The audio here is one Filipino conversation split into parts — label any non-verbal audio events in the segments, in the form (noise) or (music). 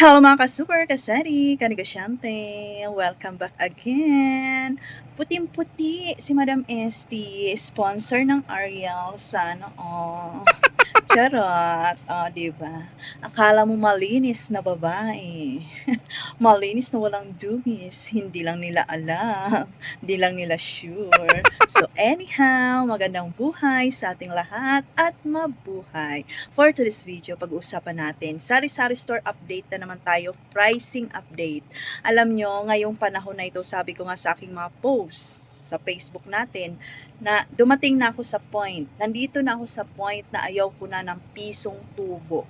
Hello mga ka-super, kasari, kanegosyante. Welcome back again. Puting-puti si Madam Esty, sponsor ng Ariel. Sana (laughs) all. Charot. O, oh, diba? Akala mo malinis na babae. (laughs) malinis na walang dugis. Hindi lang nila alam. Hindi lang nila sure. So anyhow, magandang buhay sa ating lahat at mabuhay. For today's video, pag-uusapan natin, sari-sari store update na naman tayo, pricing update. Alam nyo, ngayong panahon na ito, sabi ko nga sa aking mga posts sa Facebook natin, na dumating na ako sa point, nandito na ako sa point na ayaw ko na ng pisong tubo.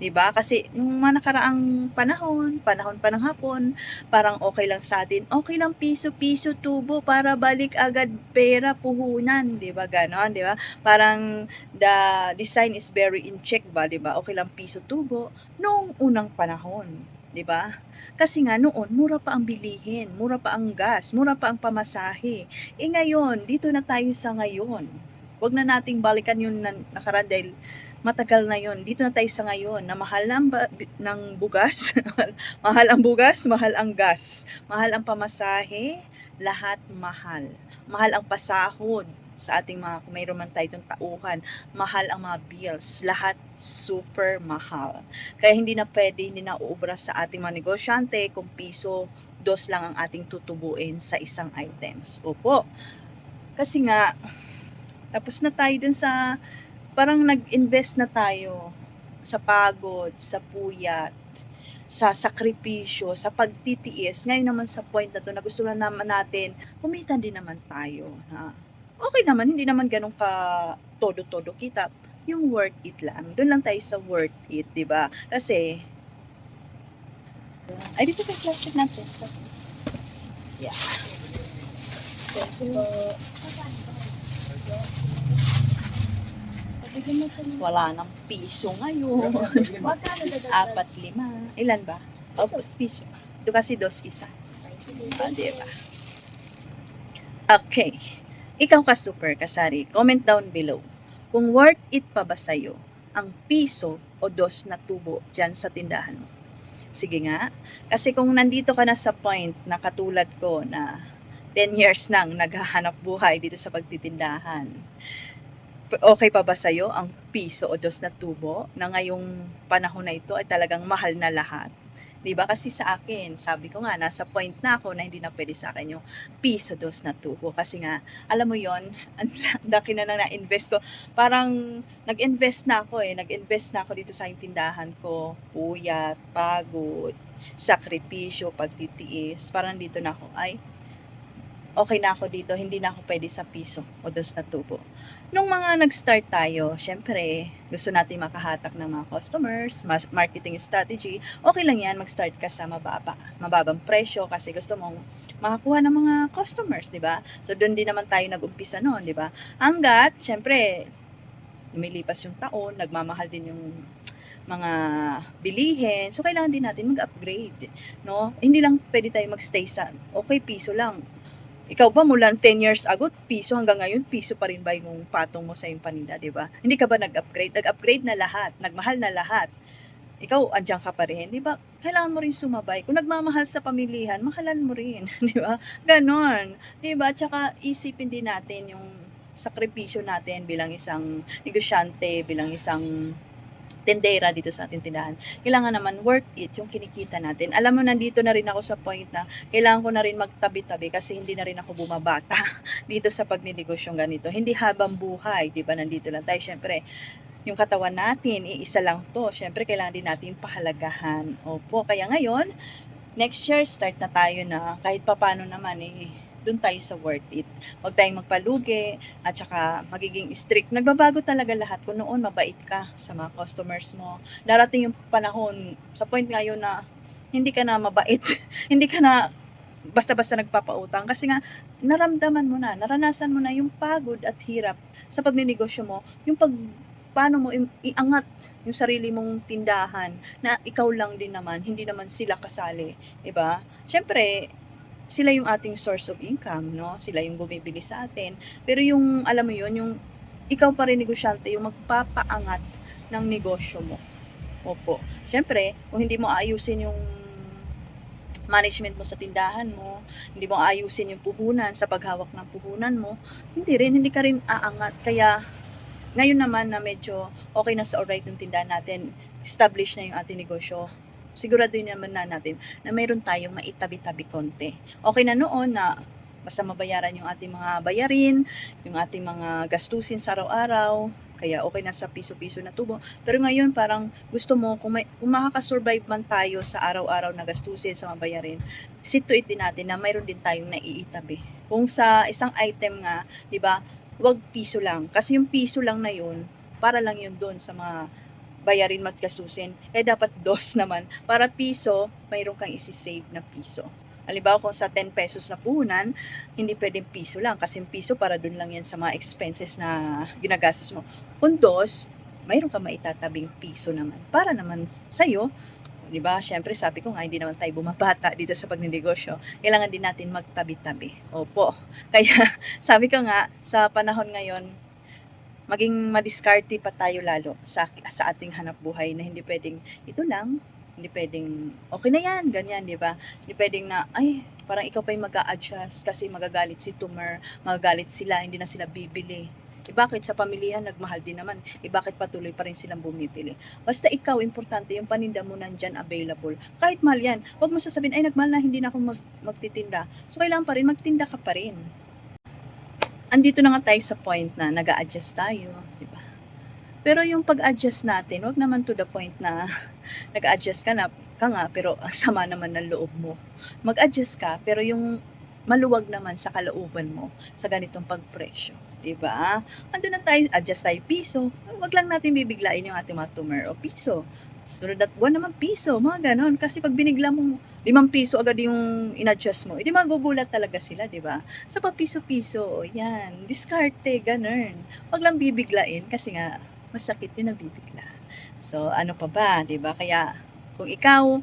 'di ba? Kasi yung mga nakaraang panahon, panahon pa ng hapon, parang okay lang sa atin. Okay lang piso-piso tubo para balik agad pera puhunan, 'di ba? Ganon, 'di ba? Parang the design is very in check ba, 'di ba? Okay lang piso tubo noong unang panahon. 'Di ba? Kasi nga noon mura pa ang bilihin, mura pa ang gas, mura pa ang pamasahe. Eh ngayon, dito na tayo sa ngayon. Huwag na nating balikan yung na, nakaraan dahil matagal na yon. Dito na tayo sa ngayon na mahal ng, ba, ng bugas, (laughs) mahal ang bugas, mahal ang gas, mahal ang pamasahe, lahat mahal. Mahal ang pasahod, sa ating mga, kung mayroon man tayo itong tauhan, mahal ang mga bills, lahat super mahal. Kaya hindi na pwede, hindi na uubra sa ating mga negosyante kung piso, dos lang ang ating tutubuin sa isang items. Opo. Kasi nga, tapos na tayo dun sa, parang nag-invest na tayo sa pagod, sa puyat, sa sakripisyo, sa pagtitiis. Ngayon naman sa point na to na gusto na naman natin, kumita din naman tayo. Ha? Okay naman, hindi naman ganun ka todo-todo kita. Yung worth it lang. Doon lang tayo sa worth it, di ba? Kasi, ay, dito sa plastic natin. Yeah. Thank. Wala nang piso ngayon. Apat, lima. Ilan ba? Opos piso. Ito kasi dos isa. Ah, di ba? Okay. Ikaw ka super kasari, comment down below kung worth it pa ba sa'yo ang piso o dos na tubo dyan sa tindahan mo. Sige nga, kasi kung nandito ka na sa point na katulad ko na 10 years nang naghahanap buhay dito sa pagtitindahan, okay pa ba sa'yo ang piso o dos na tubo na ngayong panahon na ito ay talagang mahal na lahat? 'Di ba? Kasi sa akin, sabi ko nga, nasa point na ako na hindi na pwede sa akin yung piso dos na tubo. Kasi nga, alam mo yon (laughs) ang laki na lang na-invest ko. Parang nag-invest na ako eh. Nag-invest na ako dito sa tindahan ko. Puyat, pagod, sakripisyo, pagtitiis. Parang dito na ako, ay, okay na ako dito, hindi na ako pwede sa piso o dos na tubo. Nung mga nag-start tayo, syempre, gusto natin makahatak ng mga customers, marketing strategy, okay lang yan, mag-start ka sa mababa, mababang presyo kasi gusto mong makakuha ng mga customers, di ba? So, doon din naman tayo nag-umpisa noon, di ba? Hanggat, syempre, lumilipas yung taon, nagmamahal din yung mga bilihin. So, kailangan din natin mag-upgrade, no? Hindi lang pwede tayo magstay sa, okay, piso lang ikaw ba mula 10 years ago, piso hanggang ngayon, piso pa rin ba yung patong mo sa iyong paninda, di ba? Hindi ka ba nag-upgrade? Nag-upgrade na lahat, nagmahal na lahat. Ikaw, andyan ka pa rin, di ba? Kailangan mo rin sumabay. Kung nagmamahal sa pamilihan, mahalan mo rin, (laughs) di ba? Ganon, di ba? Tsaka isipin din natin yung sakripisyo natin bilang isang negosyante, bilang isang tendera dito sa ating tindahan, kailangan naman worth it yung kinikita natin. Alam mo, nandito na rin ako sa point na kailangan ko na rin magtabi-tabi kasi hindi na rin ako bumabata (laughs) dito sa pagninegosyong ganito. Hindi habang buhay, di ba, nandito lang tayo. Siyempre, yung katawan natin, iisa lang to. Siyempre, kailangan din natin pahalagahan. Opo, kaya ngayon, next year, start na tayo na kahit papano naman, eh, doon tayo sa worth it. Huwag tayong magpalugi at saka magiging strict. Nagbabago talaga lahat. Kung noon mabait ka sa mga customers mo, darating yung panahon sa point ngayon na hindi ka na mabait. (laughs) hindi ka na basta-basta nagpapautang kasi nga naramdaman mo na, naranasan mo na yung pagod at hirap sa pagninegosyo mo, yung pag paano mo iangat yung sarili mong tindahan na ikaw lang din naman, hindi naman sila kasali, 'di ba? Syempre, sila yung ating source of income, no? Sila yung bumibili sa atin. Pero yung, alam mo yun, yung ikaw pa rin negosyante, yung magpapaangat ng negosyo mo. Opo. Siyempre, kung hindi mo ayusin yung management mo sa tindahan mo, hindi mo ayusin yung puhunan sa paghawak ng puhunan mo, hindi rin, hindi ka rin aangat. Kaya, ngayon naman na medyo okay na sa alright yung tindahan natin, establish na yung ating negosyo, siguraduhin naman na natin na mayroon tayong maitabi-tabi konti. Okay na noon na basta mabayaran yung ating mga bayarin, yung ating mga gastusin sa araw-araw, kaya okay na sa piso-piso na tubo. Pero ngayon parang gusto mo, kung, may, kung makakasurvive man tayo sa araw-araw na gastusin sa mga bayarin, sit to it din natin na mayroon din tayong naiitabi. Kung sa isang item nga, di ba, wag piso lang. Kasi yung piso lang na yun, para lang yun doon sa mga bayarin mo at gastusin. Eh dapat dos (laughs) naman. Para piso, mayroon kang isi-save na piso. Halimbawa kung sa 10 pesos na puhunan, hindi pwedeng piso lang. Kasi piso para doon lang yan sa mga expenses na ginagastos mo. Kung dos, mayroon ka maitatabing piso naman. Para naman sa'yo, di ba? Siyempre, sabi ko nga, hindi naman tayo bumabata (laughs) dito sa pagninegosyo. Kailangan din natin magtabi-tabi. Opo. (laughs) Kaya, sabi ko nga, sa panahon ngayon, maging madiskarte pa tayo lalo sa, sa ating hanap buhay na hindi pwedeng ito lang, hindi pwedeng okay na yan, ganyan, di ba? Hindi pwedeng na, ay, parang ikaw pa yung mag adjust kasi magagalit si Tumer, magagalit sila, hindi na sila bibili. Eh bakit sa pamilihan nagmahal din naman? Eh bakit patuloy pa rin silang bumibili? Basta ikaw, importante yung paninda mo nandyan available. Kahit mahal yan, huwag mo sasabihin, ay nagmahal na, hindi na ako mag, magtitinda. So kailangan pa rin, magtinda ka pa rin. Andito na nga tayo sa point na nag adjust tayo, di ba? Pero yung pag-adjust natin, wag naman to the point na (laughs) nag-adjust ka na, ka nga, pero (laughs) sama naman ng loob mo. Mag-adjust ka, pero yung maluwag naman sa kalooban mo sa ganitong pagpresyo. Diba? Ando na tayo, adjust tayo piso. Wag lang natin bibiglain yung ating mga tumer o piso. Sunod at buwan naman piso, mga ganon. Kasi pag binigla mo limang piso agad yung in-adjust mo, edi magugulat talaga sila, di ba? Sa papiso-piso, yan, diskarte, ganun. Wag lang bibiglain kasi nga, masakit yun na. So, ano pa ba, di ba? Kaya, kung ikaw,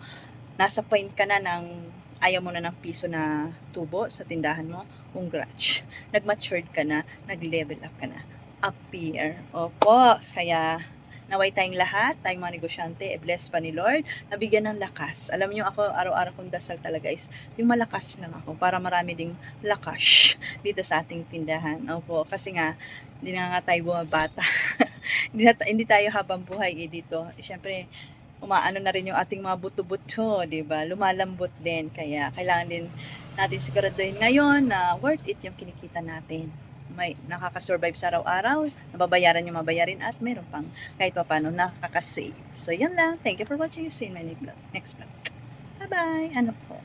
nasa point ka na ng ayaw mo na ng piso na tubo sa tindahan mo, congrats. (laughs) Nag-matured ka na, nag-level up ka na. Appear. Opo, kaya naway tayong lahat, tayong mga negosyante, e bless pa ni Lord, nabigyan ng lakas. Alam niyo ako, araw-araw kong dasal talaga is, yung malakas lang ako, para marami ding lakas (laughs) dito sa ating tindahan. Opo, kasi nga, hindi na nga tayo bumabata. (laughs) hindi, na, hindi tayo habang buhay eh, dito. Siyempre, umaano na rin yung ating mga buto-buto, di ba? Lumalambot din. Kaya kailangan din natin siguraduhin ngayon na worth it yung kinikita natin. May nakaka-survive sa araw-araw, nababayaran yung mabayarin at meron pang kahit pa paano nakaka-save. So, yun lang. Thank you for watching. See you in my next vlog. Bye-bye. Ano po?